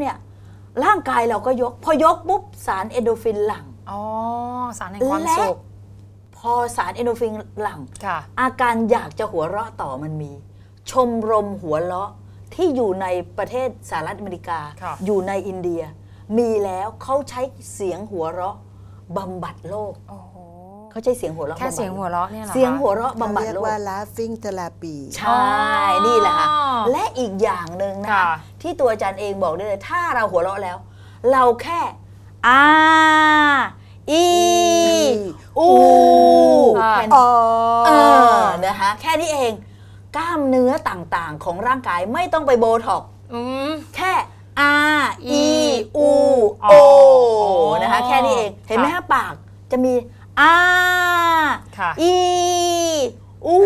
เนี่ยร่างกายเราก็ยก พอยกปุ๊บสารเอนโดรฟินหลั่งอ๋อสารแห่งความและสุขพอสารเอนโดรฟินหลั่งค่ะอาการอยากจะหัวเราะต่อมันมี ชมรมหัวเราะที่อยู่ในประเทศสหรัฐอเมริกาค่ะอยู่ในอินเดีย มีแล้วเขาใช้เสียงหัวเราะบำบัดโรคโอ้โห เขาใช้เสียงหัวเราะแค่บำบัดเสียงหัวเราะเนี่ยเหรอคะเสียงหัวเราะเขาบำบัดเรียกโรคว่า laughing therapy ใช่ นี่แหละค่ะอ๋อและอีกอย่างหนึ่งนะค่ะที่ตัวอาจารย์เองบอกได้เลย ถ้าเราหัวเราะแล้ว เราแค่อาอีอูค่ะแค่อ๋นี้อเออนะคะแค่นี้เองกล้ามเนื้อต่างๆ ของร่างกายไม่ต้องไปโบท็อกซ์อืมแค่อาอีอีอูอ๋อโอนะคะแค่นี้เอง เห็นไหมค่ะฮะปากจะมี อาค่ะ อีอู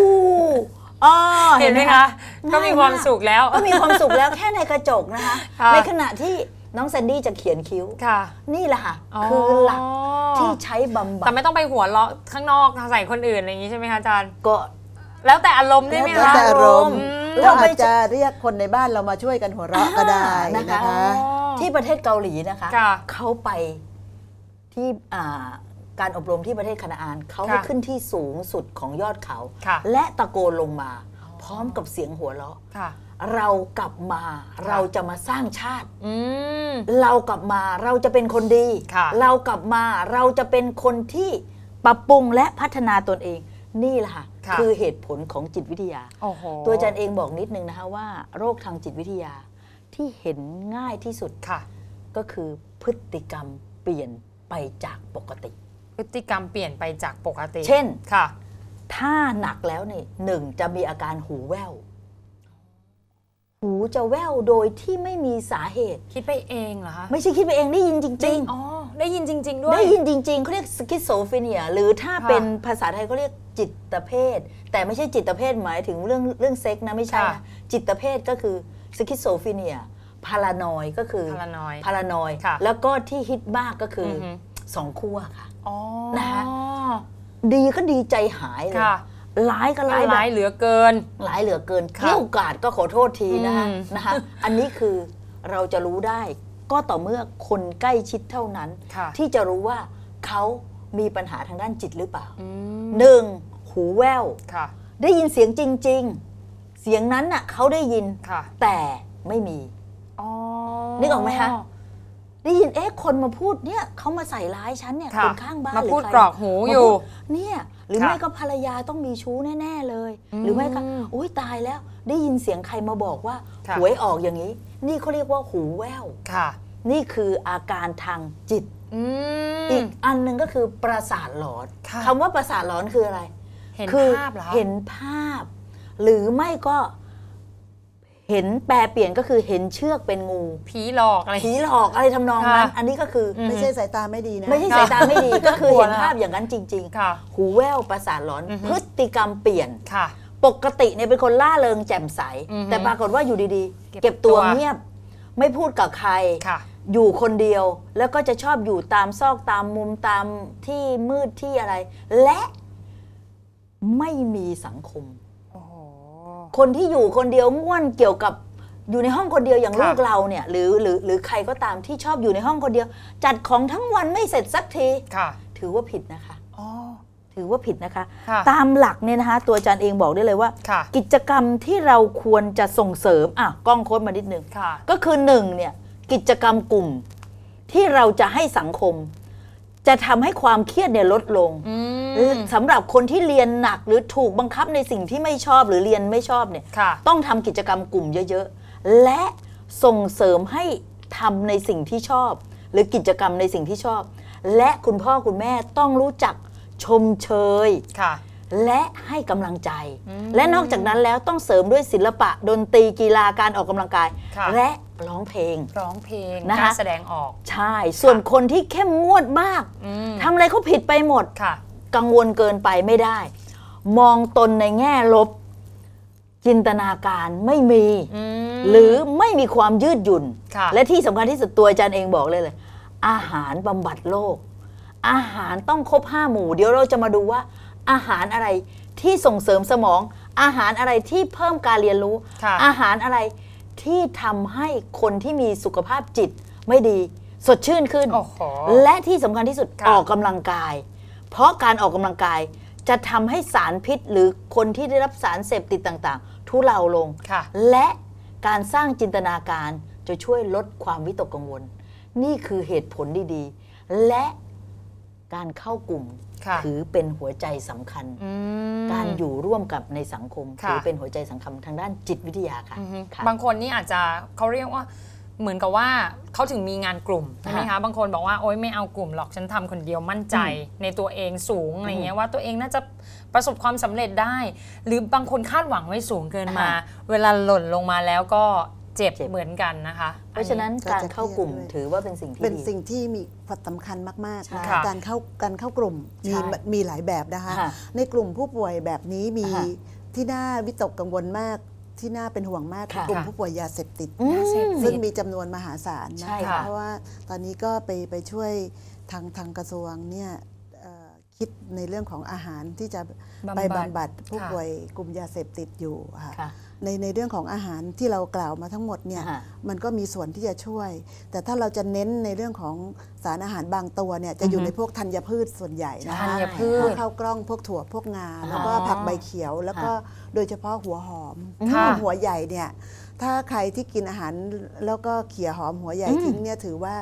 ออเห็นไหมคะ ก็มีความสุขแล้ว ก็มีความสุขแล้วแค่ในกระจกนะคะ ค่ะ ในขณะที่น้องแซนดี้จะเขียนคิ้ว ค่ะ นี่แหละค่ะ คือหลักที่ใช้บำบัแต่ดไม่ต้องไปหัวเราะข้างนอกใส่คนอื่นอะไรอย่างนี้ใช่ไหมคะอาจารย์ ก็ แล้วแต่อารมณ์ได้ไหมแล้วคะแต่อารมณ์ อืมเราอาจจะเรียกคนในบ้านเรามาช่วยกันหัวเราะก็ได้อ่านะนะคะคะที่ประเทศเกาหลีนะคะ ค่ะ เขาไปที่อ่า การอบรมที่ประเทศคณาอานเขาค่ะให้ขึ้นที่สูงสุดของยอดเขาค่ะและตะโกนลงมา พร้อมกับเสียงหัวเราะค่ะเรากลับมาเราจะมาสร้างชาติอืมเรากลับมาเราจะเป็นคนดีค่ะเรากลับมาเราจะเป็นคนที่ปรับปรุงและพัฒนาตนเอง นี่แหละค่ะค่ะคือเหตุผลของจิตวิทยาโอ้โหตัวอาจารย์เองบอกนิดนึงนะคะว่า โรคทางจิตวิทยาที่เห็นง่ายที่สุดค่ะ ก็คือพฤติกรรมเปลี่ยนไปจากปกติ พฤติกรรมเปลี่ยนไปจากปกติ เช่นค่ะ ถ้าหนักแล้วนี่หนึ่งจะมีอาการหูแว่ว หูจะแว่วโดยที่ไม่มีสาเหตุ คิดไปเองเหรอคะไม่ใช่คิดไปเองได้ยินจริงอ๋อได้ยินจริงๆๆด้วย ได้ยินจริงๆเขาเรียกสกิสโซฟ e เนีย หรือถ้าค่ะเป็นภาษาไทยเขาเรียกจิตเภท แต่ไม่ใช่จิตเภทหมายถึงเรื่องเรื่องเซ็กนะไม่ใช่ค่ะ นะจิตเภทก็คือสกิสโซฟ e เนียพารานอยก็คือ paranoid พารานอยค่ะแล้วก็ที่ฮิตมากก็คือออฮึ สองขั้วค่ะอ๋อ นะคะดีก็ดีใจหายเลยค่ะร้ายก็ร้ายแบร้าบยเหลือเกินหลายเหลือเกินค่ะเกลี้ยวกราดก็ขอโทษทีนะคะอืมนะคะ อันนี้คือเราจะรู้ได้ก็ต่อเมื่อคนใกล้ชิดเท่านั้นค่ะที่จะรู้ว่าเขามีปัญหาทางด้านจิตหรือเปล่าอืมหนึ่งหูแว่วค่ะได้ยินเสียงจริง ๆ เสียงนั้นน่ะเขาได้ยินค่ะแต่ไม่มีอ๋อนึกออกไหมคะ ได้ยินเอ๊ะคนมาพูดเนี่ยเขามาใส่ร้ายฉันเนี่ยค่ะคนข้างบ้านมาหรืพูดใครกรอกหูมาอยู่พูดเนี่ยหรือค่ะไม่ก็ภรรยาต้องมีชู้แน่ ๆ เลยอืมหรือไม่ก็อุ้ยตายแล้ว ได้ยินเสียงใครมาบอกว่าค่ะ หวยออกอย่างนี้ นี่เขาเรียกว่าหูแว่ว ค่ะนี่คืออาการทางจิต อืม อีกอันหนึ่งก็คือประสาทหลอนค่ะ คำว่าประสาทหลอนคืออะไร เห็นคือภาพเหรอคะ เห็นภาพ หรือไม่ก็ เห็นแปลเปลี่ยนก็คือเห็นเชือกเป็นงู ผีหลอกอะไร ผีหลอกอะไรทำนองนั้นค่ะอันนี้ก็คืออืมไม่ใช่สายตาไม่ดีนะไม่ใช่สายตาไม่ดีก็คือน่ากลัวเห็นนะภาพอย่างนั้นจริงค่ะๆหูแว่วประสาทหลอนอือฮึพฤติกรรมเปลี่ยนค่ะปกติเนี่ยเป็นคนล่าเริงแจ่มใสอือฮึแต่ปรากฏว่าอยู่ดีๆ เก็บเก็บตัวตัวเงียบ ไม่พูดกับใครค่ะอยู่คนเดียวแล้วก็จะชอบอยู่ตามซอกตามมุมตามที่มืดที่อะไร และไม่มีสังคมโอ้โห คนที่อยู่คนเดียวง่วนเกี่ยวกับอยู่ในห้องคนเดียวอย่างค่ะลูกเราเนี่ยหรือหรือหรือใครก็ตามที่ชอบอยู่ในห้องคนเดียว จัดของทั้งวันไม่เสร็จสักทีค่ะถือว่าผิดนะคะอ๋อถือว่าผิดนะคะค่ะตามหลักเนี่ยนะคะตัวอาจารย์เองบอกได้เลยว่าค่ะกิจกรรมที่เราควรจะส่งเสริมอะกล้องโค้ดมานิดนึงค่ะก็คือหนึ่งเนี่ยกิจกรรมกลุ่มที่เราจะให้สังคม จะทำให้ความเครียดเนี่ยลดลงอืมสำหรับคนที่เรียนหนักหรือถูกบังคับในสิ่งที่ไม่ชอบหรือเรียนไม่ชอบเนี่ยค่ะต้องทำกิจกรรมกลุ่มเยอะๆ และส่งเสริมให้ทำในสิ่งที่ชอบ หรือกิจกรรมในสิ่งที่ชอบ และคุณพ่อคุณแม่ต้องรู้จักชมเชยค่ะ และให้กำลังใจอืมและนอกจากนั้นแล้วต้องเสริมด้วยศิลปะ ดนตรีกีฬาการออกกำลังกายค่ะและร้องเพลง ร้องเพลงนะคะการแสดงออก ใช่ ส่วนคนที่เข้มงวดมากอืมทำอะไรเขาผิดไปหมดค่ะกังวลเกินไปไม่ได้ มองตนในแง่ลบ จินตนาการไม่มีอืมหรือไม่มีความยืดหยุ่นค่ะและที่สำคัญที่สุดตัวอาจารย์เองบอกเลยเลย อาหารบำบัดโรคอาหารต้องครบห้าหมู่ เดี๋ยวเราจะมาดูว่า อาหารอะไรที่ส่งเสริมสมอง อาหารอะไรที่เพิ่มการเรียนรู้ค่ะอาหารอะไรที่ทำให้คนที่มีสุขภาพจิตไม่ดีสดชื่นขึ้นโอ้โหและที่สำคัญที่สุดค่ะออกกำลังกาย เพราะการออกกำลังกายจะทำให้สารพิษหรือคนที่ได้รับสารเสพติดต่างๆ ทุเลาลงค่ะและการสร้างจินตนาการจะช่วยลดความวิตกกังวล นี่คือเหตุผลดีๆ และ การเข้ากลุ่มค่ะถือเป็นหัวใจสำคัญอืมการอยู่ร่วมกับในสังคมค่ะถือเป็นหัวใจสำคัญทางด้านจิตวิทยาค่ะอือฮึค่ะบางคนนี่อาจจะเขาเรียกว่าเหมือนกับว่าเขาถึงมีงานกลุ่มใช่ไหมคะบางคนบอกว่าโอ๊ยไม่เอากลุ่มหรอกฉันทำคนเดียวมั่นใจในตัวเองสูงอะไรเงี้ยว่าตัวเองน่าจะประสบความสำเร็จได้ หรือบางคนคาดหวังไว้สูงเกินมาค่ะเวลาหล่นลงมาแล้วก็ เจ็บเจ็บเหมือนกันนะคะเพราะฉะนั้นก็การจะเข้ากลุ่มเครียดด้วยถือว่าเป็นสิ่งที่เป็นดีสิ่งที่มีความสำคัญมากใช่ๆนะค่ะการเข้าการเข้ากลุ่มมีใช่มีหลายแบบนะคะค่ะในกลุ่มผู้ป่วยแบบนี้มีค่ะที่น่าวิตกกังวลมากที่น่าเป็นห่วงมากคือค่ะกลุ่มผู้ป่วยยาเสพติดอืมยาเสพติซึ่ดงมีจำนวนมหาศาลนะใช่คะค่ะเพราะว่าตอนนี้ก็ไปไปช่วยทางทางกระทรวงเนี่ยเอ่อ คิดในเรื่องของอาหารที่จะบำบัดไปบำบัดผู้ค่ะป่วยกลุ่มยาเสพติดอยู่ค่ะค่ะในในเรื่องของอาหารที่เรากล่าวมาทั้งหมดเนี่ยค่ะมันก็มีส่วนที่จะช่วย แต่ถ้าเราจะเน้นในเรื่องของสารอาหารบางตัวเนี่ยจะอยู่ในพวกธัญพืชส่วนใหญ่นะธัคะญพืพวชกข้าวกล้องพวกถั่วพวกงาแล้วก็อ๋อผักใบเขียว แล้วก็โดยเฉพาะหัวหอมค่ะหัวใหญ่เนี่ยถ้าใครที่กินอาหารแล้วก็เขี่ยหอมหัวใหญ่ทิ้งเนี่ยถือว่า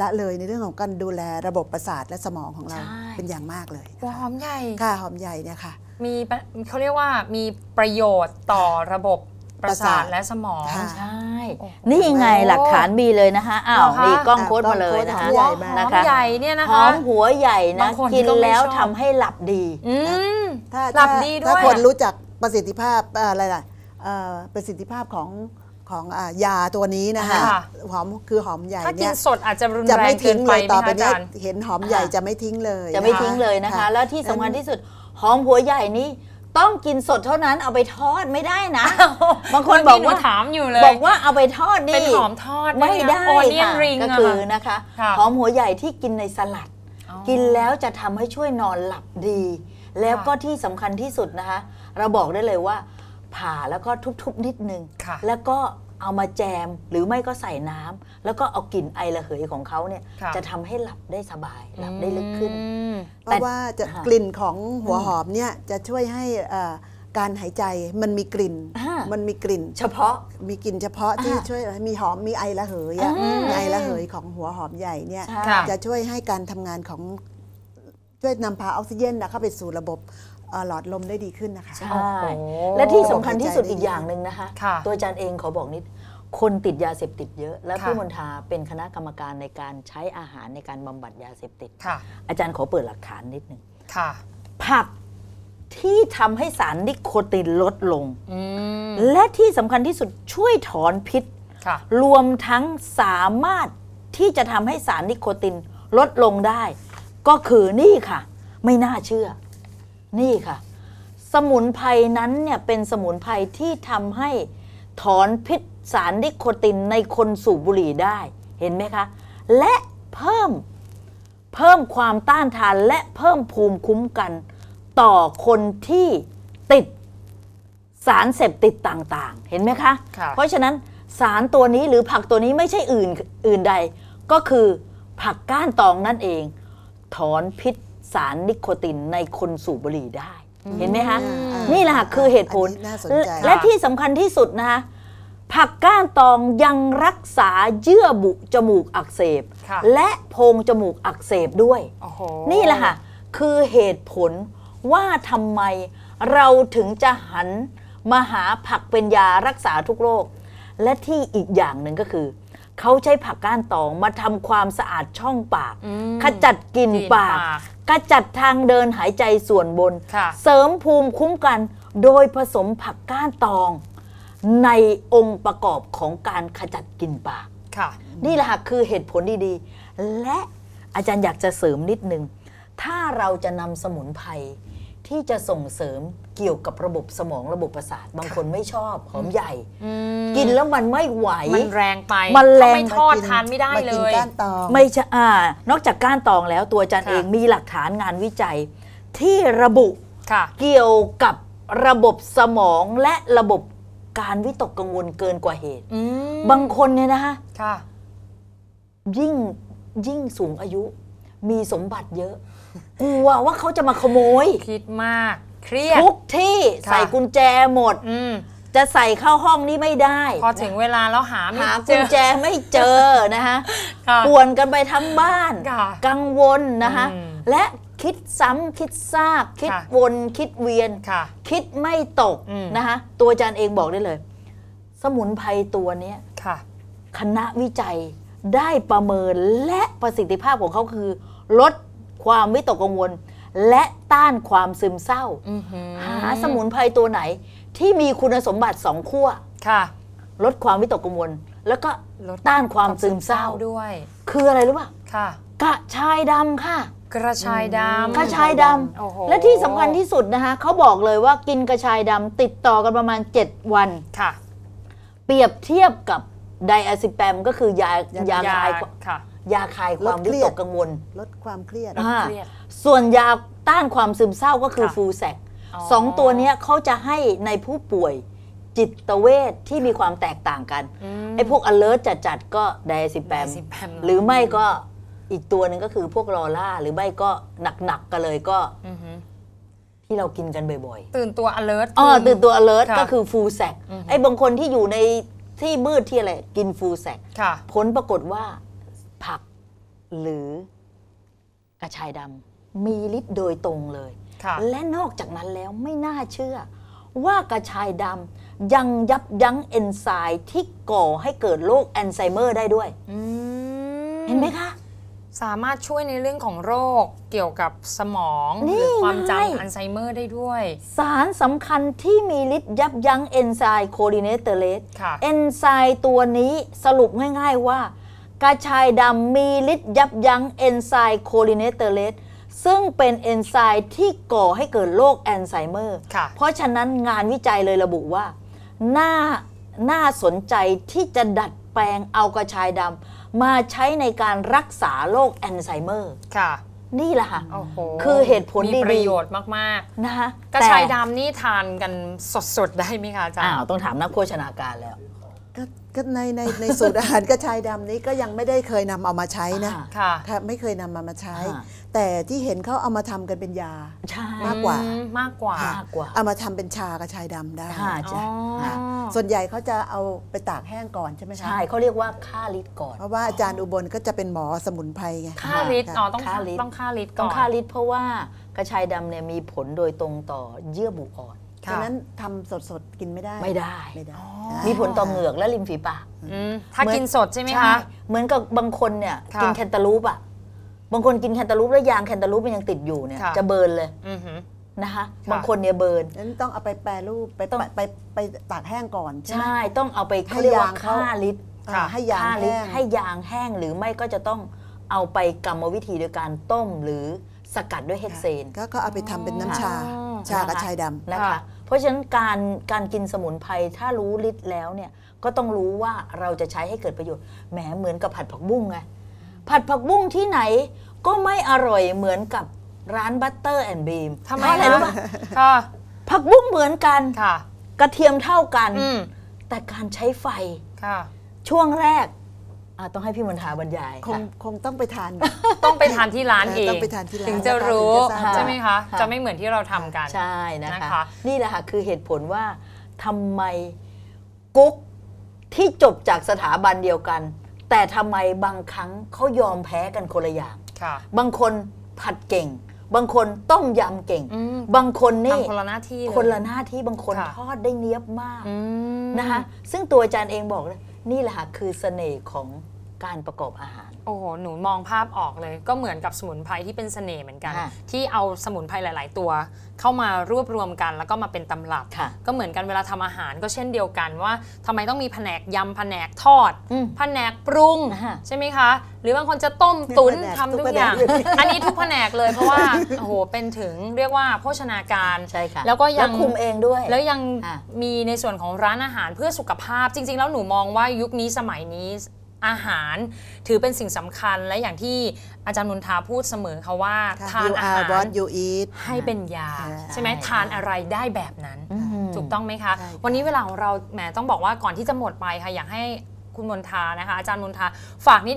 ละเลยในเรื่องของการดูแลระบบประสาทและสมองของเราใช่ เป็นอย่างมากเลยหัวหอมใหญ่ ค่ะหอมใหญ่เนี่ยค่ะ มีปะเขาเรียกว่ามีประโยชน์ต่อระบบประสาทประสาทและสมอง ค่ะ ใช่โอ้โหนี่ไงหลักฐานมีเลยนะคะอ้าวเหรอคะนี่กล้องอะโค้ดมาเลยนะกล้คะองโค้ดหัวใหญ่หมาอกมนะคะ ใหญ่เนี่ยนะหอคะ มหัวใหญ่นะ บางคนกินก็ไม่แล้วชอบ ทำให้หลับดี อืม ถ้าหลับถ้าดีด้วยถ้าคนรู้จักประสิทธิภาพเอ่ออะไรล่ะเอ่อประสิทธิภาพของ ของอ่ายาตัวนี้นะคะค่ะ หอมคือหอมใหญ่ถ้ากิเนี่นยสดอาจจะรุนจะแรไม่งเกิทิ้นงไปเลยไหมต่อคะไปอาเนี้ยจารย์ เห็นหอมใหญ่ค่ะจะไม่ทิ้งเลยจะไม่นคทิ้งเลยนะคะค่ะแล้วที่สำคัญที่สุดหอมหัวใหญ่นี้ต้องกินสดเท่านั้นเอาไปทอดไม่ได้นะ บางคนบอกว่าหถามอยู่เลย บอกว่าเอาไปทอดนี่เป็นหอมทอดไม่ได้โอเนียนค่ะริง ก็คือนะคะค่ะ หอมหัวใหญ่ที่กินในสลัดอ๋อกินแล้วจะทำให้ช่วยนอนหลับดี แล้วก็ค่ะที่สำคัญที่สุดนะคะ เราบอกได้เลยว่า ผ่าแล้วก็ทุบๆนิดนึงค่ะแล้วก็เอามาแจมหรือไม่ก็ใส่น้ำแล้วก็เอากลิ่นไอระเหยของเขาเนี่ยค่ะจะทำให้หลับได้สบายหลับได้ลึกขึ้นอืมเพราะว่าจะค่ะกลิ่นของหัวหอมเนี่ยจะช่วยให้เอ่อการหายใจมันมีกลิ่นอ่ามัมันมีกลิ่น เฉพาะมีกลิ่นเฉพาะที่อ่าช่วยมีหอมมีไอระเหยอะอืมมีไอระเหยของหัวหอมใหญ่เนี่ยใช่ค่ะจะช่วยให้การทำงานของช่วยนำพาออกซิเจนนะเข้าไปสู่ระบบ เอ่อหลอดลมได้ดีขึ้นนะคะ ใช่โอ้โหและที่สำคัญที่สุดใจดีอีกอย่างหนึ่งนะคะ ค่ะตัวอาจารย์เองขอบอกนิด คนติดยาเสพติดเยอะ และค่ะ พี่มนทาเป็นคณะกรรมการในการใช้อาหารในการบำบัดยาเสพติด ค่ะ อาจารย์ขอเปิดหลักฐานนิดหนึ่งค่ะ ผักที่ทำให้สารนิโคตินลดลง อืม และที่สำคัญที่สุดช่วยถอนพิษ ค่ะ รวมทั้งสามารถที่จะทำให้สารนิโคตินลดลงได้ ก็คือนี่ค่ะ ไม่น่าเชื่อ นี่ค่ะ สมุนไพรนั้นเนี่ยเป็นสมุนไพรที่ทำให้ถอนพิษสารนิโคตินในคนสูบบุหรี่ได้เห็นไหมคะ และเพิ่มเพิ่มความต้านทานและเพิ่มภูมิคุ้มกัน ต่อคนที่ติดสารเสพติดต่างๆ เห็นไหมคะค่ะเพราะฉะนั้นสารตัวนี้หรือผักตัวนี้ไม่ใช่อื่นอื่นใด ก็คือผักก้านตองนั่นเอง ถอนพิษ สารนิโคตินในคนสูบบุหรี่ได้ เห็นไหมคะอ่าอ่านี่แหละค่ะคือเหตุผล อันนี้น่าสนใจและและที่สำคัญที่สุดนะคะ ผักก้านตองยังรักษาเยื่อบุจมูกอักเสบ ค่ะ และโพรงจมูกอักเสบด้วย โอ้โห นี่แหละค่ะ คือเหตุผลว่าทำไมเราถึงจะหันมาหาผักเป็นยารักษาทุกโรค และที่อีกอย่างหนึ่งก็คือ เขาใช้ผักก้านตองมาทำความสะอาดช่องปากอืมขจัดกลิ่นกลิ่นปากปาก ขจัดทางเดินหายใจส่วนบนค่ะเสริมภูมิคุ้มกัน โดยผสมผักก้านตอง ในองค์ประกอบของการขจัดกลิ่นปากค่ะนี่แหละค่ะคือเหตุผลดีๆ และอาจารย์อยากจะเสริมนิดนึง ถ้าเราจะนำสมุนไพร ที่จะส่งเสริมเกี่ยวกับระบบสมองระบบประสาท บางคนไม่ชอบหอมใหญ่อืมกินแล้วมันไม่ไหว มันแรงไปมันแรงถ้าไม่ทอดทานไม่ได้มาเลกินยก้านตองไม่ใช่อ่านอกจากก้านตองแล้วตัวอาจารย์ค่ะเองมีหลักฐานงานวิจัย ที่ระบุค่ะเกี่ยวกับระบบสมองและระบบการวิตกกังวลเกินกว่าเหตุอืมบางคนเนี่ยนะคะค่ะยิ่งยิ่งสูงอายุมีสมบัติเยอะ กลัวว่าเขาจะมาขโมย คิดมาก เครียด ทุกที่ค่ะใส่กุญแจหมด อืมจะใส่เข้าห้องนี่ไม่ได้ พอถึงเวลาแล้วหาไม่หาเจกุญอ แจไม่เจอนะคะค่ะป่วนกันไปทั้งบ้าน ค่ะกังวลนะคะ อืมและคิดซ้ำคิดซาก คิดค่ะ วนคิดเวียน ค่ะ คิดไม่ตกอืม นะคะตัวอาจารย์เองบอกได้เลย สมุนไพรตัวเนี้ย ค่ะ คณะวิจัยได้ประเมินและประสิทธิภาพของเขาคือ ลด ความวิตกกังวล และต้านความซึมเศร้าอือหือหาสมุนไพรตัวไหนที่มีคุณสมบัติสองขั้วค่ะ ลดความวิตกกังวล แล้วก็ลดต้านความซึมเศร้าด้วย คืออะไรรู้ป่ะค่ะกระชายดำค่ะ กระชายดำกระชายดโอ้โหำและที่สำคัญที่สุดนะคะเขาบอกเลยว่ากินกระชายดำติดต่อกันประมาณ 7 วันค่ะ เปรียบเทียบกับไดอะซิแปมก็คือยายาคลายค่ะ ยาคลายความลดเควิรียตดกกังวล ลดความเครียด อ่าเครียด ส่วนยาต้านความซึมเศร้าก็คือค่ะ ฟูแซกอ๋อสองตัวเนี้ยเขาจะให้ในผู้ป่วยจิตเวชที่มีความแตกต่างกันมไอ้พวก alert จัดๆก็ไดอะซิแปม diazepam หรือไม่ก็อีกตัวหนึ่งก็คือพวกลอล่า หรือไม่ก็หนักๆกันเลยก็อือหือที่เรากินกันบ่อยตื่นตัว alert ๆอ๋อตื่นตัว alert ค่ะก็คือฟูแซกอือฮึไอ้บางคนที่อยู่ในที่มืดที่อะไร กินฟูแซกค่ะ ผลปรากฏว่าผัก หรือกระชายดำมีฤทธิ์โดยตรงเลยค่ะและนอกจากนั้นแล้วไม่น่าเชื่อ ว่ากระชายดำยังยับยั้งเอนไซม์ที่ก่อให้เกิดโรคแอนไซเมอร์ได้ด้วยอืมเห็นไหมคะ สามารถช่วยในเรื่องของโรคเกี่ยวกับสมองนี่หรือความไงจำอัลไซเมอร์ได้ด้วย สารสำคัญที่มีฤทธิ์ยับยั้งเอนไซม์โคดิเนเตเลสค่ะเอนไซม์ตัวนี้สรุปง่าย ๆว่า กระชายดำมีฤทธิ์ยับยั้งเอนไซม์โคดิเนเตเลสซึ่งเป็นเอนไซม์ที่ก่อให้เกิดโรคแอนไซเมอร์ค่ะเพราะฉะนั้นงานวิจัยเลยระบุว่า น่า น่าสนใจที่จะดัดแปลงเอากระชายดำมาใช้ในการรักษาโรคแอนไซเมอร์ ค่ะ นี่แหละค่ะโอ้โหคือเหตุผลมีดีๆประโยชน์มากนะคะๆกระชายแต่ดำนี่ทานกันสด ๆ ได้ไหมคะอาจารอ้าวย์ต้องถามนักโภชนาการแล้ว ก็ก็ในในในสูตรอาหารกระชายดำนี้ก็ยังไม่ได้เคยนำเอามาใช้นะอ่า ค่ะค่ะไม่เคยนำมามาใช้ อ่า แต่ที่เห็นเขาเอามาทำกันเป็นยา ใช่มากกว่า อืมมากกว่า มากกว่า เอามาทำเป็นชากระชายดำได้ ค่ะจ้ะอ๋อ ค่ะ ส่วนใหญ่เขาจะเอาไปตากแห้งก่อนใช่ไหมคะใช่เขาเรียกว่าค่าลิตรก่อน เพราะว่าอาจารย์อุบลก็จะเป็นหมอสมุนไพรไง ค่าลิตรค่ะอ๋อต้องค่าลิตร ต้องค่าลิตรก่ต้ออนงค่าลิตรเพราะว่ากระชายดำเนี่ยมีผลโดยตรงต่อเยื่อบุอ่อน ค่ะ ฉะนั้นทำสดๆ กินไม่ได้ไม่ได้ ไม่ได้มีผลต่อเหงือกและริมฝีปากอืมถ้าเหมือนกินสดใช่ไหมใช่คะ เหมือนกับบางคนเนี่ยค่ะกินแคนตาลูปอะบางคนกินแคนตาลูปแล้วยางแคนตาลูปมันยังติดอยู่เนี่ยค่ะ จะเบิร์นเลยอือหือ นะคะค่ะบางคนเนี่ยเบิร์นนั้นต้องเอาไปแปรรูปไปต้อง ไปไปไปตากแห้งก่อนใช่ไหม ใช่ต้องเอาไปให้เขาเรียกว่ายางเขาค่าลิตรอ่าค่ะให้ยางค่าลิตแห้รงให้ยางแห้งหรือไม่ก็จะต้องเอาไปกรรมวิธีโดยการต้มหรือสกัดด้วยเฮกเซน ก็ก็เอาไปทำเป็นน้ำชา อ๋อชากระชายดำ นะคะค่ะ เพราะฉะนั้นการการกินสมุนไพรถ้ารู้ฤทธิ์แล้วเนี่ยก็ต้องรู้ว่าเราจะใช้ให้เกิดประโยชน์แหมเหมือนกับผัดผักบุ้งไงผัดผักบุ้งที่ไหนก็ไม่อร่อยเหมือนกับร้านบัตเตอร์แอนด์บีมทำไมอะไรคะรู้ป่ะค่ะผักบุ้งเหมือนกันค่ะ กระเทียมเท่ากันอืมแต่การใช้ไฟค่ะ ช่วงแรก อะต้องให้พี่มณฑาบรรยายคงคงต้องไปทาน ต้องไปทานที่ร้านเองต้องไปทานที่ร้านถึงจะรู้ถึงจะทราบ ใช่ไหมคะ ค่ะ จะไม่เหมือนที่เราทำกัน ใช่นะคะนะคะ นี่แหละค่ะคือเหตุผลว่าทำไมกุ๊กที่จบจากสถาบันเดียวกัน แต่ทำไมบางครั้งเขายอมแพ้กันคนละอย่าง ค่ะ บางคนผัดเก่ง บางคนต้มยำเก่ง อืม บางคนนี่ทำคนละหน้าที่เลยคนละหน้าที่บางคนค่ะ ทอดได้เนี้ยบมากอืม นะคะซึ่งตัวอาจารย์เองบอกเลย นี่แหละค่ะคือเสน่ห์ของ การประกอบอาหาร โอ้โห หนูมองภาพออกเลย ก็เหมือนกับสมุนไพรที่เป็นเสน่ห์เหมือนกัน ค่ะที่เอาสมุนไพรหลาย ๆ ตัว เข้ามารวบรวมกัน แล้วก็มาเป็นตำรับ ค่ะก็เหมือนกันเวลาทำอาหารก็เช่นเดียวกันว่าทำไมต้องมีแผนกยำแผนกทอด อืมแผนกปรุง อ่าฮะ ใช่ไหมคะ หรือบางคนจะต้มตุ๋นแผนกทำทุทุกกแผนกอย่างเลยอันนี้ทุกแผนกเลยเพราะว่า โอ้โห เป็นถึงเรียกว่าโภชนาการ ใช่ค่ะแล้วก็ยัง คุมเองด้วย แล้วยังอะมีในส่วนของร้านอาหารเพื่อสุขภาพจริง ๆ แล้วหนูมองว่ายุคนี้สมัยนี้ อาหาร ถือเป็นสิ่งสำคัญและอย่างที่อาจารย์มนทาพูดเสมอค่ะว่าค่ะทาน you อา are หาร what you eat ให้เป็นยา ใช่ใช่ไหมใช่ทานอะไรได้แบบนั้นอืมถูกต้องไหมคะใช่ค่ะวันนี้เวลาของเราแหมต้องบอกว่าก่อนที่จะหมดไปค่ะอยากให้คุณมนทานะคะอาจารย์มนทาฝากนิด